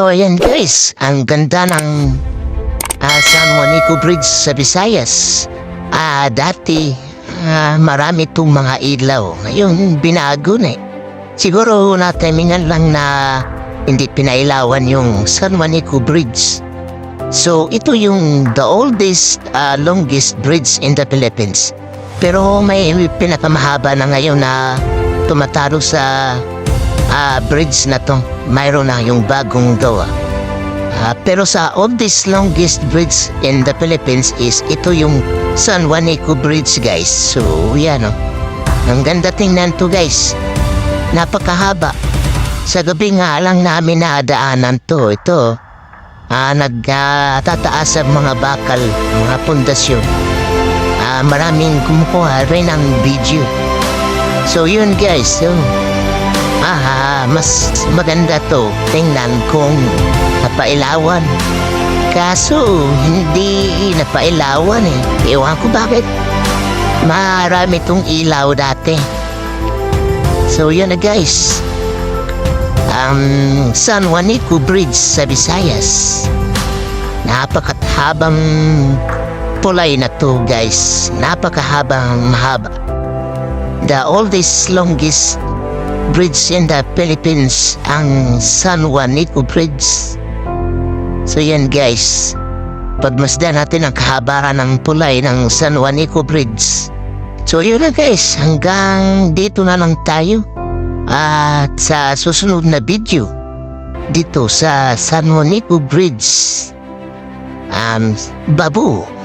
So ayan guys, ang ganda ng ah, San Juanico Bridge sa Visayas. Ah, dati ah, marami itong mga ilaw. Ngayon binago na eh. Siguro natimingan lang na hindi pinailawan yung San Juanico Bridge. So ito yung the oldest, ah, longest bridge in the Philippines. Pero may pinakamahaba na ngayon na tumatalo sa ah, bridge na to. Mayroon na yung bagong gawa. Ah, pero sa oldest longest bridge in the Philippines is ito yung San Juanico Bridge guys. So yan o. Ang ganda tingnan to guys. Napakahaba. Sa gabi nga lang namin nadaanan to. Ito. Ah, nagtataas ang mga bakal, mga pundasyon. Ah, maraming kumukuha rin ng video. So yun guys. So, Ah, mas maganda to. Tingnan kung napailawan. Kaso, hindi napailawan eh. Ewan ko bakit. Marami tong ilaw dati. So, yun na guys. Ang San Juanico Bridge sa Visayas. Napakahabang pulay na to guys. Napakahabang mahaba. The oldest, longest bridge in the Philippines ang San Juanico Bridge. So yan guys, pagmasdan natin ang kahabaran ng pulay ng San Juanico Bridge. So yun na guys, hanggang dito na lang tayo. At sa susunod na video, dito sa San Juanico Bridge. Um, babu.